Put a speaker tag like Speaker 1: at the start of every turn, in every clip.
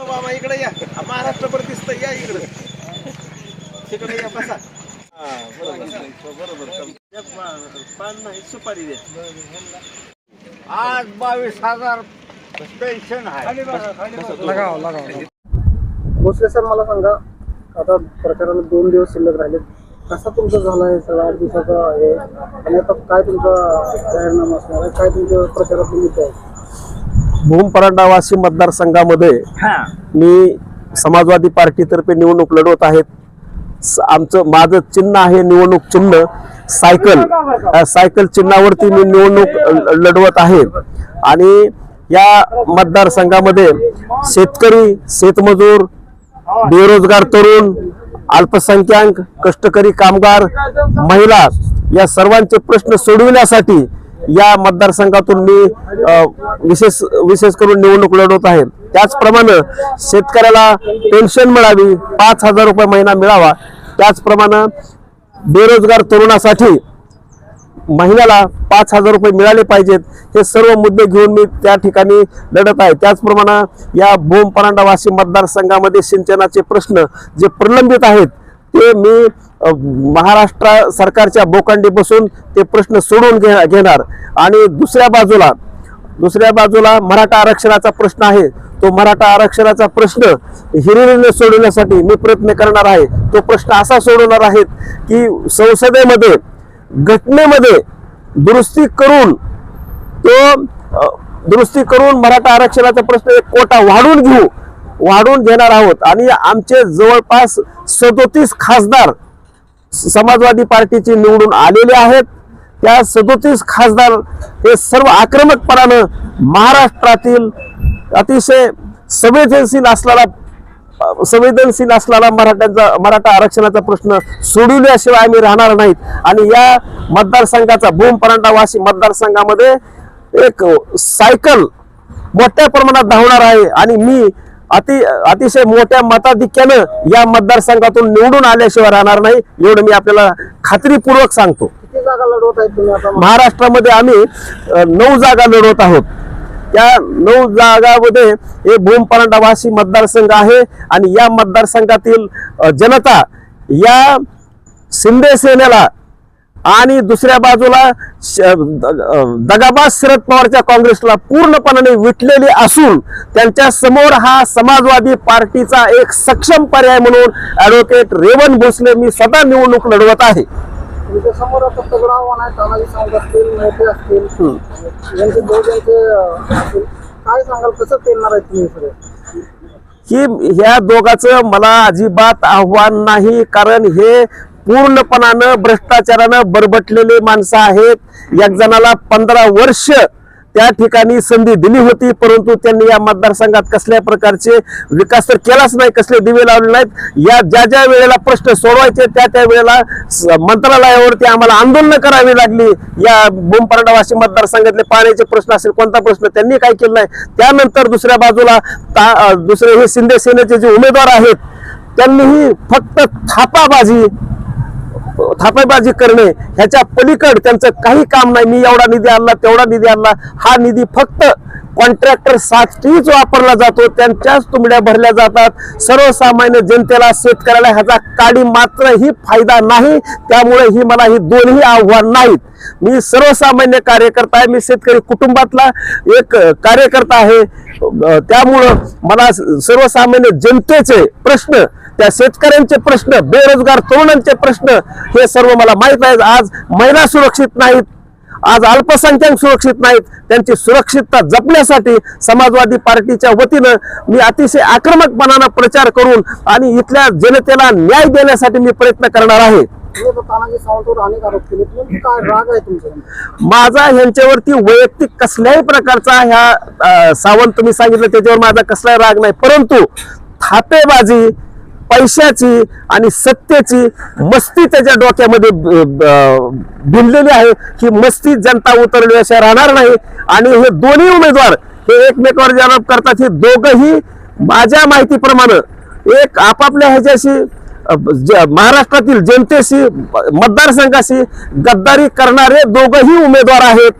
Speaker 1: मामा इकडे या. महाराष्ट्रभर दिसतं या इकडे. तिकडे या बसा. हा, बरोबर सुपारी द्या
Speaker 2: आज बावीस हजार पेन्शन आहे
Speaker 3: भोसले सर मला सांगा आता प्रचाराला दोन दिवस शिल्लक राहिले कसा तुमचा झाला आहे सगळा आठ दिवसाचा आहे आणि आता काय तुमचा जाहीरनामा असणार आहे? काय तुमच्या प्रचारात मुद्दे आहे?
Speaker 1: भूम परांडावासी मतदारसंघामध्ये मी समाजवादी पार्टीतर्फे निवडणूक लढवत आहेत. स- आमचं माझं चिन्ह आहे निवडणूक चिन्ह सायकल. सायकल चिन्हावरती मी निवडणूक लढवत आहे. आणि या मतदारसंघामध्ये शेतकरी शेतमजूर बेरोजगार तरुण अल्पसंख्याक कष्टकरी कामगार महिला या सर्वांचे प्रश्न सोडविण्यासाठी या मतदारसंघातून मी विशेष विशेष करून निवडणूक लढवत आहे. त्याचप्रमाणे शेतकऱ्याला पेन्शन मिळावी पाच हजार रुपये महिना मिळावा त्याचप्रमाणे बेरोजगार तरुणासाठी महिन्याला पाच हजार रुपये मिळाले पाहिजेत. हे सर्व मुद्दे घेऊन मी त्या ठिकाणी लढत आहे. त्याचप्रमाणे या भूम परांडावासी मतदारसंघामध्ये सिंचनाचे प्रश्न जे प्रलंबित आहेत ते मी महाराष्ट्र सरकारच्या बोकांडी बसून ते प्रश्न सोडून घे घेणार. आणि दुसऱ्या बाजूला दुसऱ्या बाजूला मराठा आरक्षणाचा प्रश्न आहे. तो मराठा आरक्षणाचा प्रश्न हिरिरीने सोडवण्यासाठी मी प्रयत्न करणार आहे. तो प्रश्न असा सोडवणार आहेत की संसदेमध्ये घटनेमध्ये दुरुस्ती करून तो दुरुस्ती करून मराठा आरक्षणाचा प्रश्न एक कोटा वाढून घेऊ वाढून घेणार आहोत. आणि आमचे जवळपास सदोतीस खासदार समाजवादी पार्टीचे निवडून आलेले आहेत. त्या सदोतीस खासदार हे सर्व आक्रमकपणानं महाराष्ट्रातील अतिशय संवेदनशील असलेला संवेदनशील असलेला मराठ्यांचा मराठा आरक्षणाचा प्रश्न सोडवल्याशिवाय आम्ही राहणार नाहीत. आणि या मतदारसंघाचा भूम परांडावासी मतदारसंघामध्ये एक सायकल मोठ्या प्रमाणात धावणार आहे. आणि मी अति अतिशय मोठ्या मताधिक्यानं या मतदारसंघातून निवडून आल्याशिवाय राहणार नाही एवढं मी आपल्याला खात्रीपूर्वक सांगतो. महाराष्ट्रामध्ये आम्ही नऊ जागा लढवत आहोत. या नऊ जागामध्ये हे भूमपरांडावासी मतदारसंघ आहे आणि या मतदारसंघातील जनता या शिंदे सेनेला आणि दुसऱ्या बाजूला श- दगाबाज शरद पवारच्या काँग्रेसला पूर्णपणाने विटलेली असून त्यांच्यासमोर हा समाजवादी पार्टीचा एक सक्षम पर्याय म्हणून ऍडव्होकेट रेवण भोसले मी स्वतः निवडणूक लढवत आहे.
Speaker 3: तुमच्यासमोर आता तगडा आव्हान आहे तानाजी सावंत असतील मोठे असतील यांचे दोघ यांचे अं, असतील काय सांगाल कसं पेलणार आहे तुम्ही सगळे?
Speaker 1: की ह्या दोघाचं मला अजिबात आव्हान नाही कारण हे पूर्णपणानं भ्रष्टाचारानं बरबटलेले माणसं आहेत. एक जणाला पंधरा वर्ष त्या ठिकाणी संधी दिली होती परंतु त्यांनी या मतदारसंघात कसल्या प्रकारचे विकास तर केलाच नाही कसले दिवे लावले नाहीत. या ज्या ज्या वेळेला प्रश्न सोडवायचे त्या त्या वेळेला मंत्रालयावरती आम्हाला आंदोलनं करावी लागली. या बोंपराडावासी मतदारसंघातले पाण्याचे प्रश्न असेल कोणता प्रश्न त्यांनी काय केलं नाही. त्यानंतर दुसऱ्या बाजूला दुसरे हे शिंदे सेनेचे जे उमेदवार आहेत त्यांनीही फक्त थापाबाजी थापेबाजी करणे ह्याच्या पलीकड त्यांचं काही काम नाही. मी एवढा निधी आणला तेवढा निधी आणला. हा निधी फक्त कॉन्ट्रॅक्टर साठीच वापरला जातो. त्यांच्याच तुंबड्या भरल्या जातात. सर्वसामान्य जनतेला शेतकऱ्याला ह्याचा काडी मात्रही फायदा नाही. त्यामुळे ही मला ही दोन्ही आव्हान नाहीत. मी सर्वसामान्य कार्यकर्ता आहे. मी शेतकरी कुटुंबातला एक कार्यकर्ता आहे. त्यामुळं मला सर्वसामान्य जनतेचे प्रश्न त्या शेतकऱ्यांचे प्रश्न बेरोजगार तरुणांचे प्रश्न हे सर्व मला माहीत आहेत. आज महिला सुरक्षित नाहीत. आज अल्पसंख्याक सुरक्षित नाहीत. त्यांची सुरक्षितता जपण्यासाठी समाजवादी पार्टीच्या वतीनं मी अतिशय आक्रमकपणानं प्रचार करून आणि इथल्या जनतेला न्याय देण्यासाठी मी प्रयत्न करणार आहे.
Speaker 3: राग आहे
Speaker 1: माझा ह्यांच्यावरती वैयक्तिक कसल्याही प्रकारचा ह्या सावंत तुम्ही सांगितलं त्याच्यावर माझा कसलाही राग नाही. परंतु थापेबाजी पैशाची आणि सत्तेची मस्ती त्याच्या डोक्यामध्ये ब- भिनलेली आहे. ही मस्ती जनता उतरल्याशिवाय राहणार नाही. आणि हे दोन्ही उमेदवार हे एकमेकावर जे आरोप करतात. हे दोघंही माझ्या माहितीप्रमाणे एक आपापल्या ह्याच्याशी ज- महाराष्ट्रातील जनतेशी मतदारसंघाशी गद्दारी करणारे दोघही उमेदवार आहेत.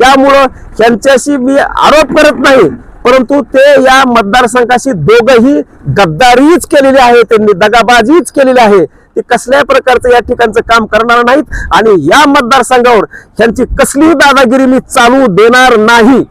Speaker 1: त्यामुळं यांच्याशी मी आरोप करत नाही. परंतु ते या मतदारसंघाशी दोघही गद्दारीच केलेली आहे त्यांनी दगाबाजीच केलेली आहे. ते कसल्या प्रकारचं या ठिकाणचं काम करणार नाहीत आणि या मतदारसंघावर ह्यांची कसलीही दादागिरी मी चालू देणार नाही.